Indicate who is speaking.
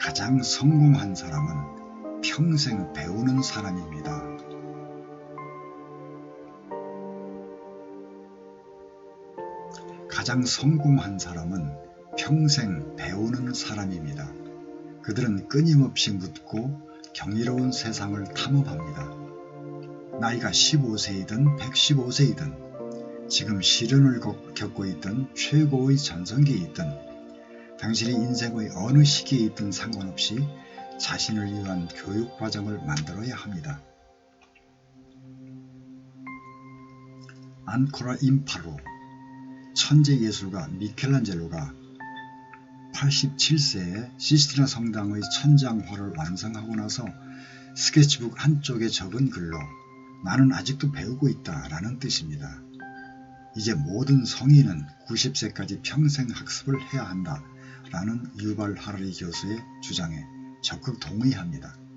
Speaker 1: 가장 성공한 사람은 평생 배우는 사람입니다. 가장 성공한 사람은 평생 배우는 사람입니다. 그들은 끊임없이 묻고 경이로운 세상을 탐험합니다. 나이가 15세이든 115세이든 지금 시련을 겪- 겪고 있던 최고의 전성기에 있든 당신의 인생의 어느 시기에 있든 상관없이 자신을 위한 교육 과정을 만들어야 합니다. 안코라 임파로 천재 예술가 미켈란젤로가 87세에 시스티나 성당의 천장화를 완성하고 나서 스케치북 한쪽에 적은 글로 나는 아직도 배우고 있다 라는 뜻입니다. 이제 모든 성인은 90세까지 평생 학습을 해야 한다 라는 유발 하라리 교수의 주장에 적극 동의합니다.